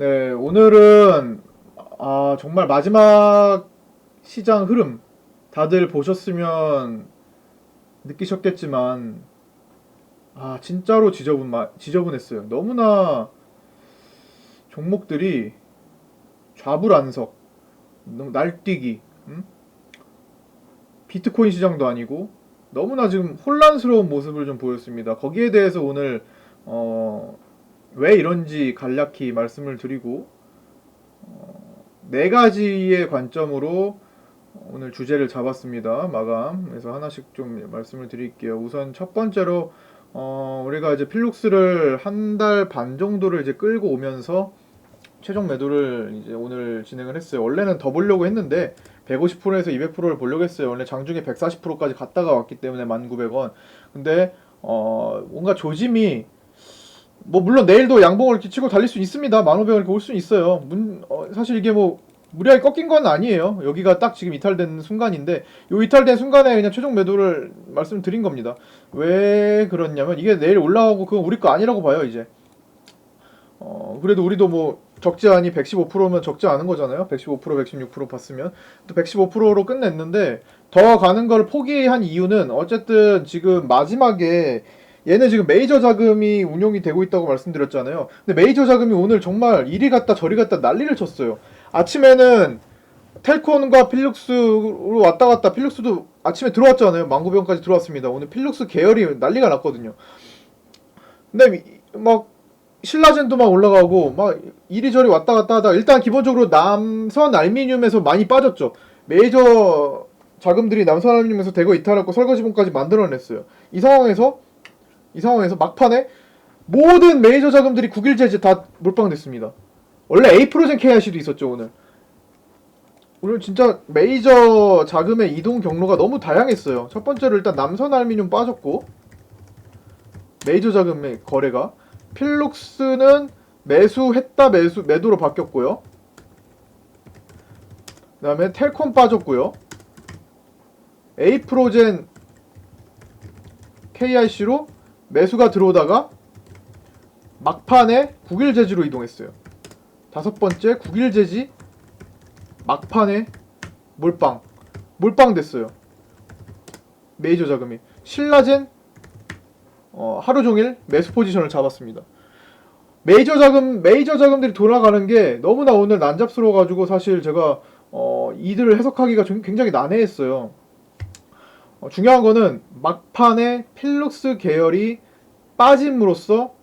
네, 오늘은 아, 정말 마지막 시장 흐름 다들 보셨으면 느끼셨겠지만 아, 진짜로 지저분 마, 지저분했어요. 너무나 종목들이 좌불안석, 너무 날뛰기, 음? 비트코인 시장도 아니고 너무나 지금 혼란스러운 모습을 좀 보였습니다. 거기에 대해서 오늘 어, 왜 이런지 간략히 말씀을 드리고 어, 네 가지의 관점으로 오늘 주제를 잡았습니다. 마감. 그래서 하나씩 좀 말씀을 드릴게요. 우선 첫 번째로 어, 우리가 이제 필룩스를 한 달 반 정도를 이제 끌고 오면서 최종 매도를 이제 오늘 진행을 했어요. 원래는 더 보려고 했는데 150%에서 200%를 보려고 했어요. 원래 장중에 140%까지 갔다가 왔기 때문에 1,900원. 근데 어, 뭔가 조짐이 뭐 물론 내일도 양봉을 이렇게 치고 달릴 수 있습니다. 1,500원 이렇게 올수 있어요. 문, 어, 사실 이게 뭐 무리하게 꺾인 건 아니에요. 여기가 딱 지금 이탈된 순간인데 요 이탈된 순간에 그냥 최종 매도를 말씀드린 겁니다. 왜 그렇냐면 이게 내일 올라오고 그건 우리 거 아니라고 봐요 이제. 어 그래도 우리도 뭐 적지 않이 115%면 적지 않은 거잖아요. 115% 116% 봤으면 또 115%로 끝냈는데 더 가는 걸 포기한 이유는 어쨌든 지금 마지막에 얘는 지금 메이저 자금이 운용이 되고 있다고 말씀드렸잖아요. 근데 메이저 자금이 오늘 정말 이리 갔다 저리 갔다 난리를 쳤어요. 아침에는 텔콘과 필룩스로 왔다 갔다 필룩스도 아침에 들어왔잖아요. 망고병까지 들어왔습니다. 오늘 필룩스 계열이 난리가 났거든요. 근데 이- 막 신라젠도 막 올라가고 막 이리저리 왔다 갔다 하다 일단 기본적으로 남선 알미늄에서 많이 빠졌죠. 메이저 자금들이 남선 알미늄에서 대거 이탈했고 설거지분까지 만들어냈어요. 이 상황에서 이 상황에서 막판에 모든 메이저 자금들이 국일 제재 다 몰빵됐습니다. 원래 에이프로젠 KIC도 있었죠 오늘. 오늘 진짜 메이저 자금의 이동 경로가 너무 다양했어요. 첫 번째로 일단 남선 알미늄 빠졌고 메이저 자금의 거래가 필룩스는 매수했다 매수 매도로 바뀌었고요. 그다음에 텔콤 빠졌고요. 에이프로젠 KIC로 매수가 들어오다가 막판에 국일 제지로 이동했어요. 다섯 번째 국일 제지 막판에 몰빵 몰빵 됐어요. 메이저 자금이 신라젠 어, 하루 종일 매수 포지션을 잡았습니다. 메이저 자금 메이저 자금들이 돌아가는 게 너무나 오늘 난잡스러워 가지고 사실 제가 어, 이들을 해석하기가 좀 굉장히 난해했어요. 어, 중요한 거는 막판에 필룩스 계열이 빠짐으로써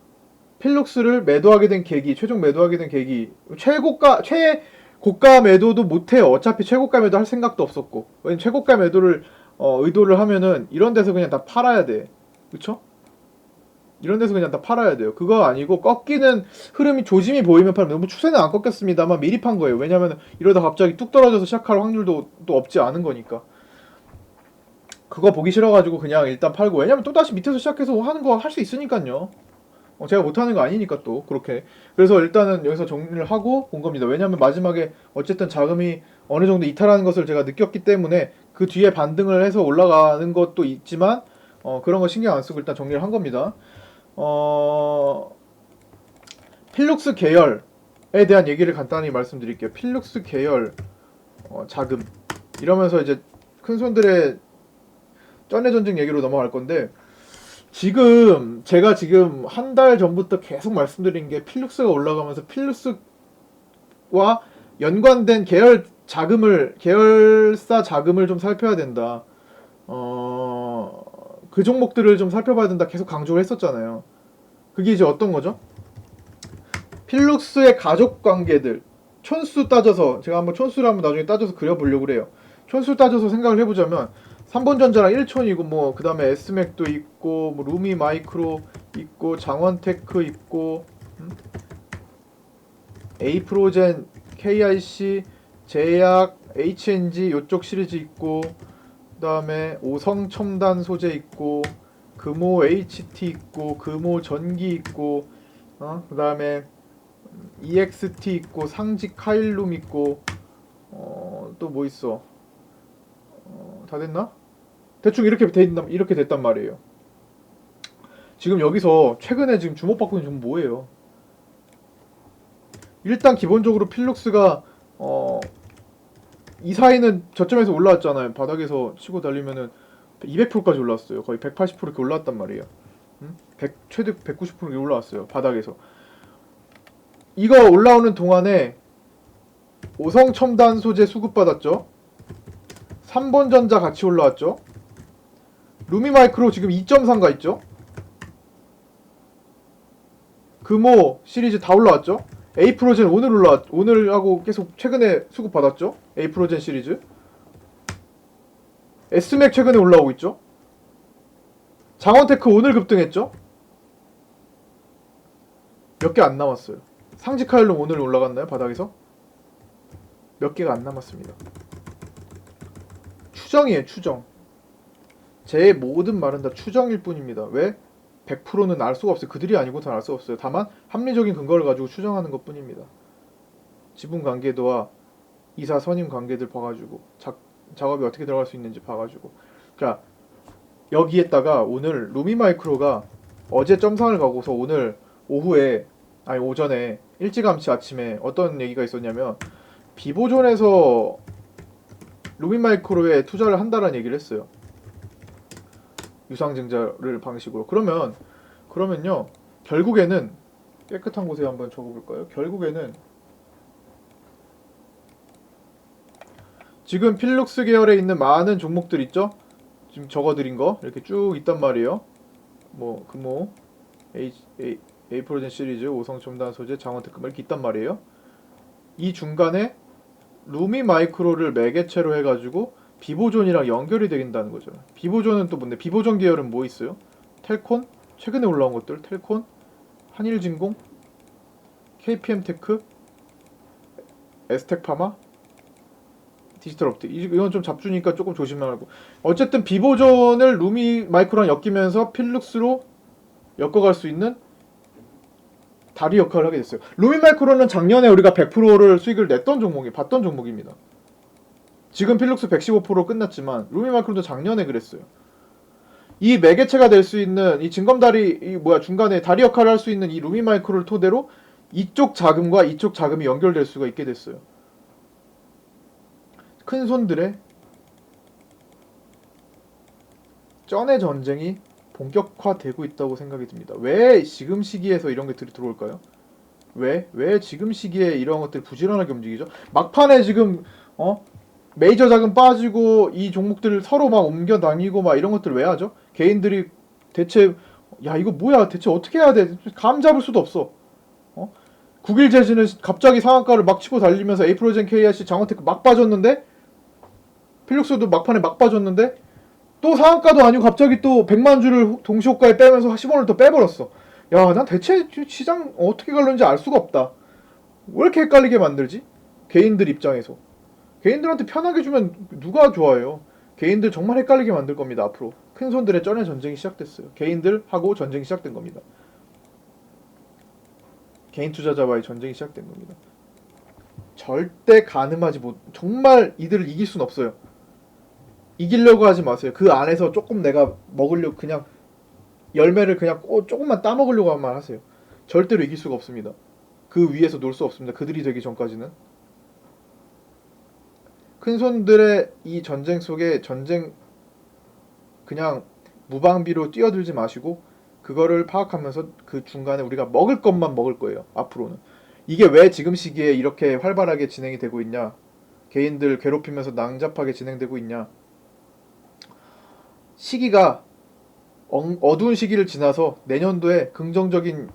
필룩스를 매도하게 된 계기, 최종 매도하게 된 계기, 최고가 최고가 매도도 못해요. 어차피 최고가 매도 할 생각도 없었고, 왜냐면 최고가 매도를 어, 의도를 하면은 이런 데서 그냥 다 팔아야 돼, 그쵸? 이런 데서 그냥 다 팔아야 돼요. 그거 아니고 꺾이는 흐름이 조짐이 보이면 팔면 너무 추세는 안 꺾였습니다만 미리 판 거예요. 왜냐면 이러다 갑자기 뚝 떨어져서 시작할 확률도 또 없지 않은 거니까. 그거 보기 싫어가지고 그냥 일단 팔고 왜냐면 또 다시 밑에서 시작해서 하는 거 할 수 있으니까요. 어, 제가 못하는 거 아니니까 또 그렇게 그래서 일단은 여기서 정리를 하고 본 겁니다. 왜냐면 마지막에 어쨌든 자금이 어느 정도 이탈하는 것을 제가 느꼈기 때문에 그 뒤에 반등을 해서 올라가는 것도 있지만 어, 그런 거 신경 안 쓰고 일단 정리를 한 겁니다. 어, 필룩스 계열에 대한 얘기를 간단히 말씀드릴게요. 필룩스 계열 어, 자금 이러면서 이제 큰 손들의 쩐의 전쟁 얘기로 넘어갈 건데 지금 제가 지금 한 달 전부터 계속 말씀드린 게 필룩스가 올라가면서 필룩스와 연관된 계열 자금을 계열사 자금을 좀 살펴야 된다. 어, 그 종목들을 좀 살펴봐야 된다. 계속 강조를 했었잖아요. 그게 이제 어떤 거죠? 필룩스의 가족 관계들 촌수 따져서 제가 한번 촌수를 한번 나중에 따져서 그려보려고 그래요. 촌수 따져서 생각을 해보자면 삼본전자랑 1촌이고 뭐 그다음에 S맥도 있고 뭐 루미 마이크로 있고 장원테크 있고 음? 에이프로젠 KIC 제약 HNG 요쪽 시리즈 있고 그다음에 오성 첨단 소재 있고 금호 HT 있고 금호 전기 있고 어? 그다음에 EXT 있고 상직 카일룸 있고 어, 또 뭐 있어? 어, 다 됐나? 대충 이렇게 됐단 이렇게 됐단 말이에요. 지금 여기서 최근에 지금 주목받고 있는 종목 뭐예요? 일단 기본적으로 필룩스가 어, 이 사이는 저점에서 올라왔잖아요. 바닥에서 치고 달리면은 200%까지 올라왔어요. 거의 180% 이렇게 올라왔단 말이에요. 음? 100, 최대 190% 이렇게 올라왔어요. 바닥에서. 이거 올라오는 동안에 오성 첨단 소재 수급 받았죠. 3번 전자 같이 올라왔죠. 루미 마이크로 지금 2.3가 있죠. 금호 시리즈 다 올라왔죠. 에이프로젠 오늘 올라 오늘 하고 계속 최근에 수급 받았죠. 에이프로젠 시리즈. 에스맥 최근에 올라오고 있죠. 장원테크 오늘 급등했죠. 몇 개 안 남았어요. 상지카일론 오늘 올라갔나요? 바닥에서? 몇 개가 안 남았습니다. 추정이에요, 추정. 제 모든 말은 다 추정일 뿐입니다. 왜? 100%는 알 수가 없어요. 그들이 아니고 다 알 수 없어요. 다만 합리적인 근거를 가지고 추정하는 것 뿐입니다. 지분 관계도와 이사 선임 관계들 봐가지고 작, 작업이 어떻게 들어갈 수 있는지 봐가지고 자 여기에다가 오늘 루미 마이크로가 어제 점상을 가고서 오늘 오후에 아니 오전에 일찌감치 아침에 어떤 얘기가 있었냐면 비보존에서 루미 마이크로에 투자를 한다라는 얘기를 했어요. 유상증자를 방식으로 그러면 그러면요 결국에는 깨끗한 곳에 한번 적어볼까요? 결국에는 지금 필룩스 계열에 있는 많은 종목들 있죠? 지금 적어드린 거 이렇게 쭉 있단 말이에요. 뭐 금호, 에이프로젠 시리즈, 오성 첨단 소재, 장원테크 이렇게 있단 말이에요. 이 중간에 루미 마이크로를 매개체로 해가지고 비보존이랑 연결이 되긴다는 거죠. 비보존은 또 뭔데? 비보존 계열은 뭐 있어요? 텔콘? 최근에 올라온 것들 텔콘, 한일진공, KPM테크, 에스텍파마, 디지털 업데 이건 좀 잡주니까 조금 조심하고 어쨌든 비보존을 루미 마이크로랑 엮이면서 필룩스로 엮어갈 수 있는 다리 역할을 하게 됐어요. 루미 마이크로는 작년에 우리가 100%를 수익을 냈던 종목이 봤던 종목입니다. 지금 필룩스 115% 끝났지만 루미 마이크로도 작년에 그랬어요. 이 매개체가 될 수 있는 이 증검다리 이 뭐야 중간에 다리 역할을 할 수 있는 이 루미 마이크로를 토대로 이쪽 자금과 이쪽 자금이 연결될 수가 있게 됐어요. 큰 손들의 쩐의 전쟁이 본격화되고 있다고 생각이 듭니다. 왜 지금 시기에서 이런 것들이 들어올까요? 왜? 왜 지금 시기에 이런 것들이 부지런하게 움직이죠? 막판에 지금 어 메이저 자금 빠지고 이 종목들 서로 막 옮겨 다니고 막 이런 것들 왜 하죠? 개인들이 대체 야 이거 뭐야 대체 어떻게 해야 돼? 감 잡을 수도 없어. 어? 국일 재즈는 갑자기 상한가를 막 치고 달리면서 에이프로젠 KRC 장원테크 막 빠졌는데 필룩스도 막판에 막 빠졌는데 또 상한가도 아니고 갑자기 또 100만 주를 동시 호가에 빼면서 10원을 더 빼버렸어. 야, 난 대체 시장 어떻게 갈는지 알 수가 없다. 왜 이렇게 헷갈리게 만들지? 개인들 입장에서. 개인들한테 편하게 주면 누가 좋아해요? 개인들 정말 헷갈리게 만들 겁니다, 앞으로. 큰 손들의 쩐의 전쟁이 시작됐어요. 개인들하고 전쟁이 시작된 겁니다. 개인 투자자와의 전쟁이 시작된 겁니다. 절대 가늠하지 못, 정말 이들을 이길 순 없어요. 이기려고 하지 마세요. 그 안에서 조금 내가 먹으려고 그냥 열매를 그냥 꼬, 조금만 따먹으려고 한말 하세요. 절대로 이길 수가 없습니다. 그 위에서 놀 수 없습니다. 그들이 되기 전까지는. 큰 손들의 이 전쟁 속에 전쟁 그냥 무방비로 뛰어들지 마시고 그거를 파악하면서 그 중간에 우리가 먹을 것만 먹을 거예요. 앞으로는. 이게 왜 지금 시기에 이렇게 활발하게 진행이 되고 있냐? 개인들 괴롭히면서 낭잡하게 진행되고 있냐? 시기가 어두운 시기를 지나서 내년도에 긍정적인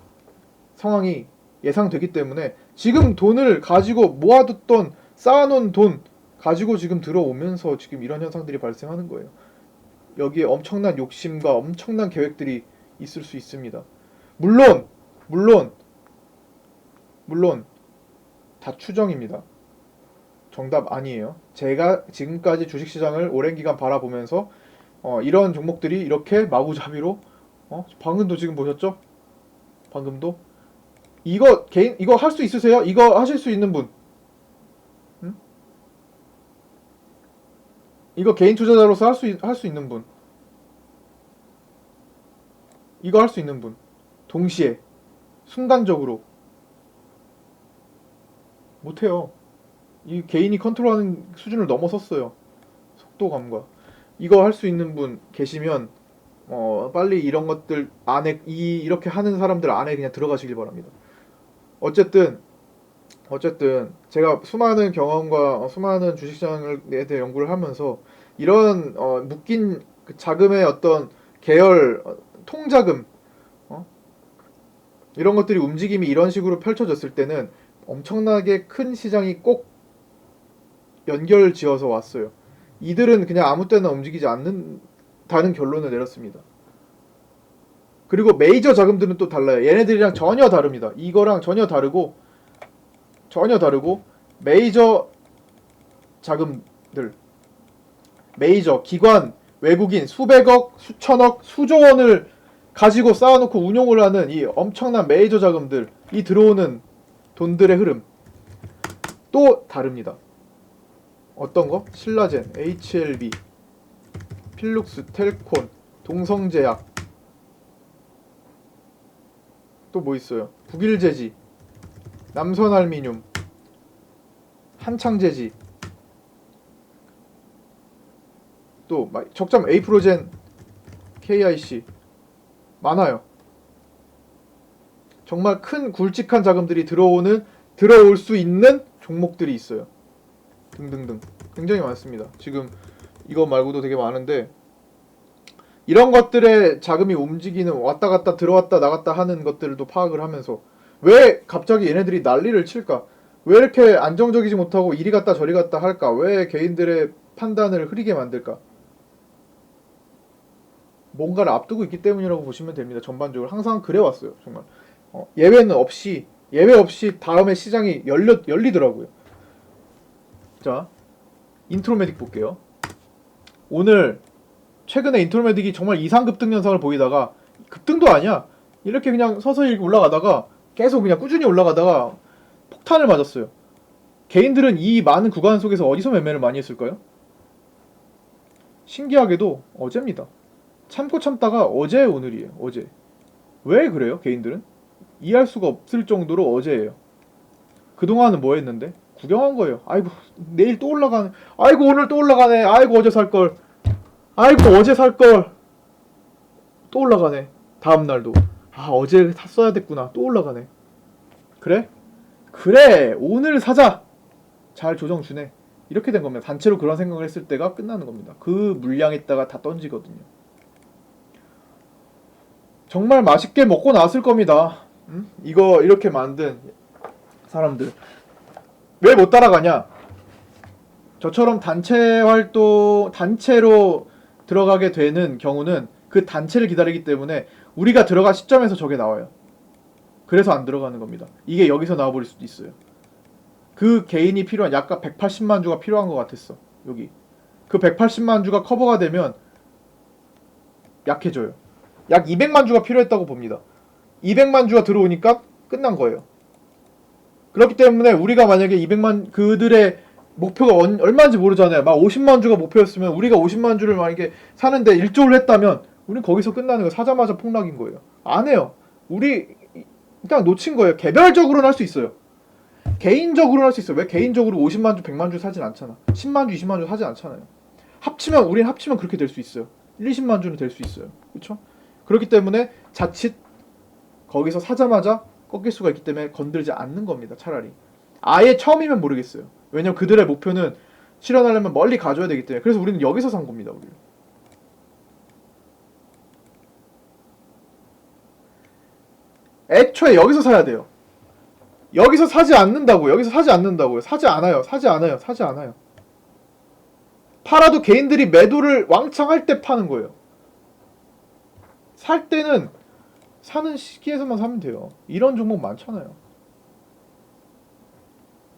상황이 예상되기 때문에 지금 돈을 가지고 모아뒀던 쌓아놓은 돈 가지고 지금 들어오면서 지금 이런 현상들이 발생하는 거예요. 여기에 엄청난 욕심과 엄청난 계획들이 있을 수 있습니다. 물론, 물론, 물론 다 추정입니다. 정답 아니에요. 제가 지금까지 주식시장을 오랜 기간 바라보면서 어, 이런 종목들이 이렇게 마구잡이로 어, 방금도 지금 보셨죠? 방금도 이거 개인 이거 할 수 있으세요? 이거 하실 수 있는 분? 이거 개인 투자자로서 할 수 할 수 있는 분? 이거 할 수 있는 분? 동시에 순간적으로 못해요. 이 개인이 컨트롤하는 수준을 넘어섰어요. 속도감과 이거 할 수 있는 분 계시면 어 빨리 이런 것들 안에 이 이렇게 하는 사람들 안에 그냥 들어가시길 바랍니다. 어쨌든 어쨌든 제가 수많은 경험과 어, 수많은 주식시장에 대해 연구를 하면서 이런 어, 묶인 그 자금의 어떤 계열 어, 통자금 어? 이런 것들이 움직임이 이런 식으로 펼쳐졌을 때는 엄청나게 큰 시장이 꼭 연결 지어서 왔어요. 이들은 그냥 아무 때나 움직이지 않는다는 결론을 내렸습니다. 그리고 메이저 자금들은 또 달라요. 얘네들이랑 전혀 다릅니다. 이거랑 전혀 다르고 전혀 다르고 메이저 자금들 메이저 기관 외국인 수백억 수천억 수조 원을 가지고 쌓아놓고 운용을 하는 이 엄청난 메이저 자금들 이 들어오는 돈들의 흐름 또 다릅니다. 어떤 거? 신라젠, HLB, 필룩스, 텔콘, 동성제약 또 뭐 있어요? 국일제지, 남선알미늄, 한창제지 또 마- 적점 에이프로젠, KIC 많아요. 정말 큰 굵직한 자금들이 들어오는 들어올 수 있는 종목들이 있어요. 등등등 굉장히 많습니다. 지금 이거 말고도 되게 많은데 이런 것들의 자금이 움직이는 왔다 갔다 들어왔다 나갔다 하는 것들도 파악을 하면서 왜 갑자기 얘네들이 난리를 칠까? 왜 이렇게 안정적이지 못하고 이리 갔다 저리 갔다 할까? 왜 개인들의 판단을 흐리게 만들까? 뭔가를 앞두고 있기 때문이라고 보시면 됩니다. 전반적으로 항상 그래 왔어요. 정말 어, 예외는 없이 예외 없이 다음에 시장이 열려 열리더라고요. 자, 인트로메딕 볼게요. 오늘 최근에 인트로메딕이 정말 이상 급등 현상을 보이다가 급등도 아니야. 이렇게 그냥 서서히 올라가다가 계속 그냥 꾸준히 올라가다가 폭탄을 맞았어요. 개인들은 이 많은 구간 속에서 어디서 매매를 많이 했을까요? 신기하게도 어제입니다. 참고 참다가 어제 오늘이에요. 어제. 왜 그래요? 개인들은? 이해할 수가 없을 정도로 어제예요. 그동안은 뭐 했는데? 구경한 거예요. 아이고 내일 또 올라가네. 아이고 오늘 또 올라가네. 아이고 어제 살 걸. 아이고 어제 살 걸. 또 올라가네. 다음 날도. 아 어제 샀어야 됐구나. 또 올라가네. 그래? 그래. 오늘 사자. 잘 조정 주네. 이렇게 된 겁니다. 단체로 그런 생각을 했을 때가 끝나는 겁니다. 그 물량에다가 다 던지거든요. 정말 맛있게 먹고 나왔을 겁니다. 음? 이거 이렇게 만든 사람들. 왜 못 따라가냐? 저처럼 단체 활동, 단체로 들어가게 되는 경우는 그 단체를 기다리기 때문에 우리가 들어갈 시점에서 저게 나와요. 그래서 안 들어가는 겁니다. 이게 여기서 나와버릴 수도 있어요. 그 개인이 필요한 약간 180만 주가 필요한 것 같았어. 여기. 그 180만 주가 커버가 되면 약해져요. 약 200만 주가 필요했다고 봅니다. 200만 주가 들어오니까 끝난 거예요. 그렇기 때문에 우리가 만약에 200만 그들의 목표가 얼- 얼마인지 모르잖아요. 막 50만 주가 목표였으면 우리가 50만 주를 만약에 사는데 일조를 했다면 우리는 거기서 끝나는 거예요. 사자마자 폭락인 거예요. 안 해요. 우리 그냥 놓친 거예요. 개별적으로는 할 수 있어요. 개인적으로는 할 수 있어요. 왜 개인적으로 50만 주, 100만 주 사진 않잖아. 10만 주, 20만 주 사진 않잖아요. 합치면 우리는 합치면 그렇게 될 수 있어요. 1, 20만 주는 될 수 있어요. 그렇죠? 그렇기 때문에 자칫 거기서 사자마자 꺾일 수가 있기 때문에 건들지 않는 겁니다. 차라리 아예 처음이면 모르겠어요. 왜냐면 그들의 목표는 실현하려면 멀리 가져야 되기 때문에 그래서 우리는 여기서 산 겁니다. 우리 애초에 여기서 사야 돼요. 여기서 사지 않는다고 여기서 사지 않는다고요. 사지 않아요. 사지 않아요. 사지 않아요. 팔아도 개인들이 매도를 왕창 할 때 파는 거예요. 살 때는 사는 시기에서만 사면 돼요. 이런 종목 많잖아요.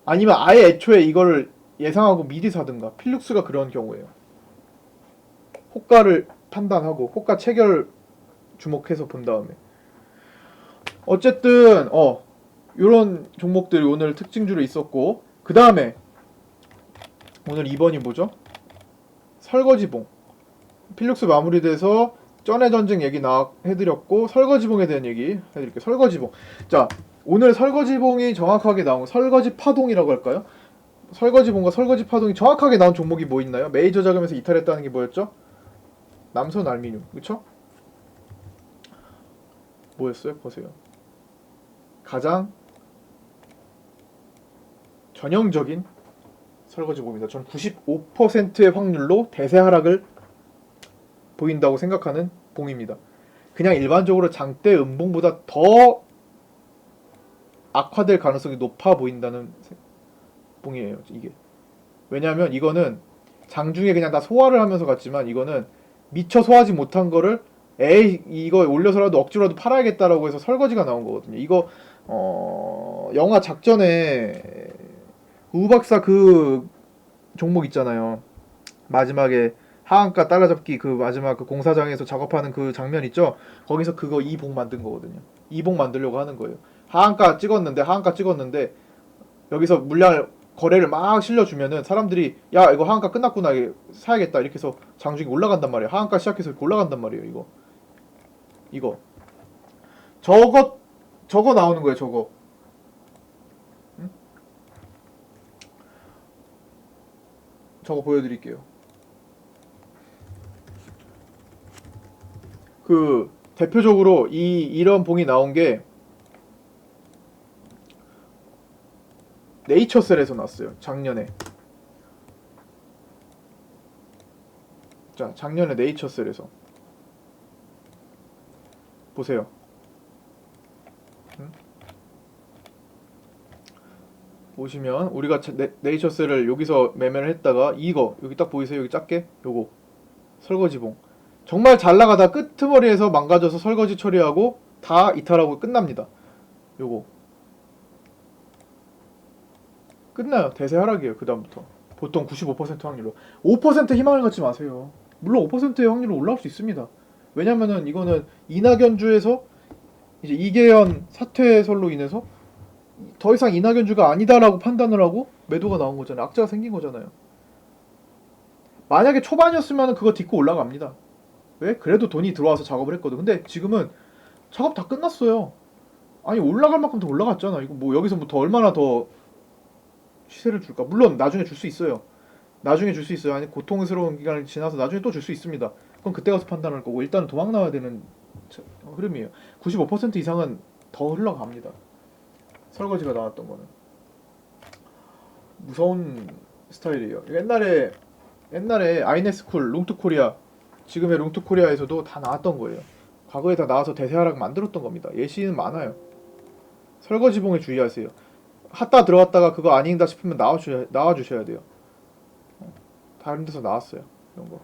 아니면 아예 애초에 이거를 예상하고 미리 사든가. 필룩스가 그런 경우예요. 호가를 판단하고 호가 체결 주목해서 본 다음에 어쨌든 어 이런 종목들이 오늘 특징주로 있었고 그 다음에 오늘 2번이 뭐죠? 설거지봉 필룩스 마무리돼서 쩐의 전쟁 얘기 나 해드렸고 설거지봉에 대한 얘기 해드릴게요. 설거지봉. 자 오늘 설거지봉이 정확하게 나온 설거지 파동이라고 할까요? 설거지봉과 설거지 파동이 정확하게 나온 종목이 뭐 있나요? 메이저 자금에서 이탈했다는 게 뭐였죠? 남선 알미늄, 그쵸? 뭐였어요? 보세요. 가장 전형적인 설거지봉입니다. 전 95%의 확률로 대세 하락을 보인다고 생각하는 봉입니다. 그냥 일반적으로 장대 음봉보다 더 악화될 가능성이 높아 보인다는 세- 봉이에요. 이게 왜냐하면 이거는 장중에 그냥 다 소화를 하면서 갔지만 이거는 미처 소화하지 못한 거를 에이 이거 올려서라도 억지로라도 팔아야겠다라고 해서 설거지가 나온 거거든요. 이거 어 영화 작전에 우박사 그 종목 있잖아요. 마지막에 하한가 따라잡기 그 마지막 그 공사장에서 작업하는 그 장면 있죠? 거기서 그거 이봉 만든 거거든요. 이봉 만들려고 하는 거예요. 하한가 찍었는데 하한가 찍었는데 여기서 물량을 거래를 막 실려주면은 사람들이 야 이거 하한가 끝났구나 사야겠다 이렇게 해서 장중이 올라간단 말이에요. 하한가 시작해서 올라간단 말이에요. 이거 이거 저거 저거 나오는 거예요. 저거 응? 저거 보여드릴게요. 그 대표적으로 이 이런 봉이 나온 게 네이처셀에서 났어요. 작년에. 자, 작년에 네이처셀에서 보세요. 보시면 우리가 자- 네, 네이처셀을 여기서 매매를 했다가 이거 여기 딱 보이세요? 여기 작게 요거 설거지봉 정말 잘 나가다 끄트머리에서 망가져서 설거지 처리하고 다 이탈하고 끝납니다. 요거 끝나요. 대세 하락이에요. 그 다음부터 보통 95% 확률로 5% 희망을 갖지 마세요. 물론 5%의 확률로 올라올 수 있습니다. 왜냐면은 이거는 이낙연주에서 이제 이계현 사퇴설로 인해서 더 이상 이낙연주가 아니다라고 판단을 하고 매도가 나온 거잖아요. 악재가 생긴 거잖아요. 만약에 초반이었으면 그거 딛고 올라갑니다. 왜? 그래도 돈이 들어와서 작업을 했거든. 근데 지금은 작업 다 끝났어요. 아니 올라갈 만큼 더 올라갔잖아. 이거 뭐 여기서 뭐더 얼마나 더 시세를 줄까? 물론 나중에 줄 수 있어요. 나중에 줄 수 있어요. 아니 고통스러운 기간을 지나서 나중에 또 줄 수 있습니다. 그럼 그때 가서 판단할 거고 일단은 도망 나와야 되는 저- 흐름이에요. 95% 이상은 더 흘러갑니다. 설거지가 나왔던 거는 무서운 스타일이에요. 옛날에 옛날에 아이네스쿨, 롱투코리아 지금의 롱투코리아에서도 다 나왔던 거예요. 과거에 다 나와서 대세하락 만들었던 겁니다. 예시는 많아요. 설거지봉에 주의하세요. 핫다 들어갔다가 그거 아닌다 싶으면 나와주셔야, 나와주셔야 돼요. 어, 다른 데서 나왔어요. 이런 거.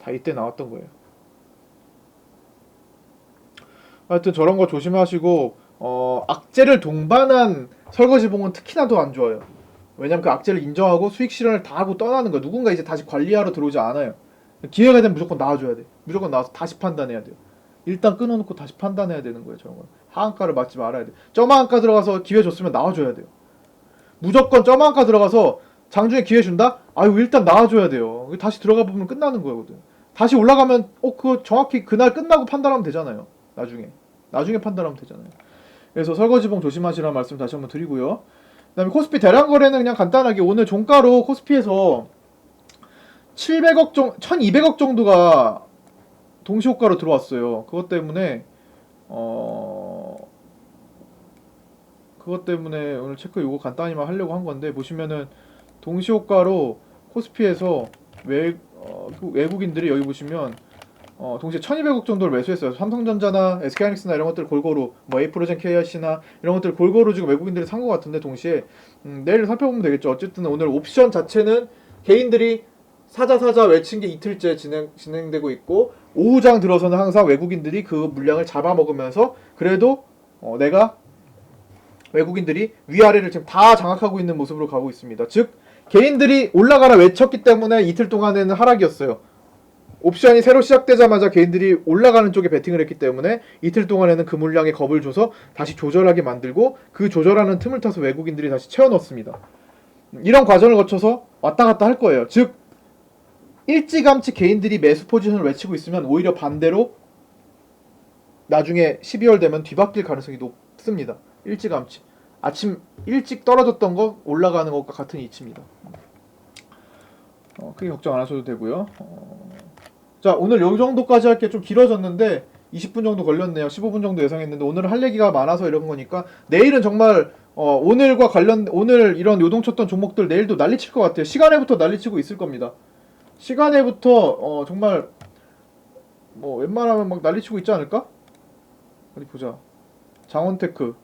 다 이때 나왔던 거예요. 하여튼 저런 거 조심하시고, 어, 악재를 동반한 설거지봉은 특히나 더 안 좋아요. 왜냐면 그 악재를 인정하고 수익 실현을 다 하고 떠나는 거야. 누군가 이제 다시 관리하러 들어오지 않아요. 기회가 되면 무조건 나와줘야 돼. 무조건 나와서 다시 판단해야 돼요. 일단 끊어놓고 다시 판단해야 되는 거예요. 저런 건. 하한가를 맞지 말아야 돼. 점하한가 들어가서 기회 줬으면 나와줘야 돼요. 무조건 점하한가 들어가서 장중에 기회 준다? 아유 일단 나와줘야 돼요. 다시 들어가 보면 끝나는 거거든. 다시 올라가면 어 그거 정확히 그날 끝나고 판단하면 되잖아요. 나중에 나중에 판단하면 되잖아요. 그래서 설거지봉 조심하시라는 말씀 다시 한번 드리고요. 그다음에 코스피 대량 거래는 그냥 간단하게 오늘 종가로 코스피에서 700억 정 1200억 정도가 동시 효과로 들어왔어요. 그것 때문에 어 그것 때문에 오늘 체크 요거 간단히만 하려고 한 건데 보시면은 동시 효과로 코스피에서 외 어, 그 외국인들이 여기 보시면 어, 동시에 1200억 정도를 매수했어요. 삼성전자나 SK하이닉스나 이런 것들 골고루 뭐 에이프로젠 KRC나 이런 것들 골고루 지금 외국인들이 산 것 같은데 동시에 음, 내일 살펴보면 되겠죠. 어쨌든 오늘 옵션 자체는 개인들이 사자 사자 외친 게 이틀째 진행 진행되고 있고 오후장 들어서는 항상 외국인들이 그 물량을 잡아먹으면서 그래도 어, 내가 외국인들이 위아래를 지금 다 장악하고 있는 모습으로 가고 있습니다. 즉 개인들이 올라가라 외쳤기 때문에 이틀 동안에는 하락이었어요. 옵션이 새로 시작되자마자 개인들이 올라가는 쪽에 베팅을 했기 때문에 이틀 동안에는 그 물량에 겁을 줘서 다시 조절하게 만들고 그 조절하는 틈을 타서 외국인들이 다시 채워 넣습니다. 이런 과정을 거쳐서 왔다 갔다 할 거예요. 즉 일찌감치 개인들이 매수 포지션을 외치고 있으면 오히려 반대로 나중에 12월 되면 뒤바뀔 가능성이 없습니다. 일찌감치. 아침 일찍 떨어졌던 거 올라가는 것과 같은 이치입니다. 어, 크게 걱정 안 하셔도 되고요. 어, 자 오늘 요 정도까지 할 게 좀 길어졌는데 20분 정도 걸렸네요. 15분 정도 예상했는데 오늘은 할 얘기가 많아서 이런 거니까 내일은 정말 어, 오늘과 관련 오늘 이런 요동쳤던 종목들 내일도 난리칠 것 같아요. 시간에부터 난리치고 있을 겁니다. 시간에부터 어, 정말 뭐 웬만하면 막 난리치고 있지 않을까? 어디 보자. 장원테크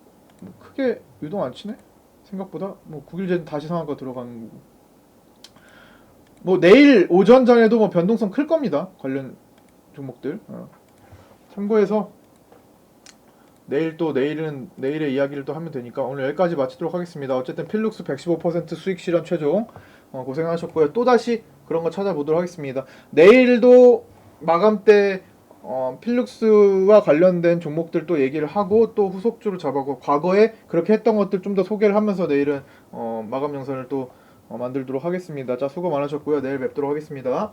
뭐 크게 유동 안 치네? 생각보다 뭐 9일전 다시 상한가 들어가는 거고. 뭐 내일 오전장에도 뭐 변동성 클 겁니다. 관련 종목들. 어. 참고해서 내일 또 내일은 내일의 이야기를 또 하면 되니까 오늘 여기까지 마치도록 하겠습니다. 어쨌든 필룩스 115% 수익 실현 최종 어, 고생하셨고요. 또 다시 그런 거 찾아보도록 하겠습니다. 내일도 마감 때 어, 필룩스와 관련된 종목들 또 얘기를 하고 또 후속주를 잡아고 과거에 그렇게 했던 것들 좀 더 소개를 하면서 내일은 어, 마감 영상을 또 어, 만들도록 하겠습니다. 자 수고 많으셨고요. 내일 뵙도록 하겠습니다.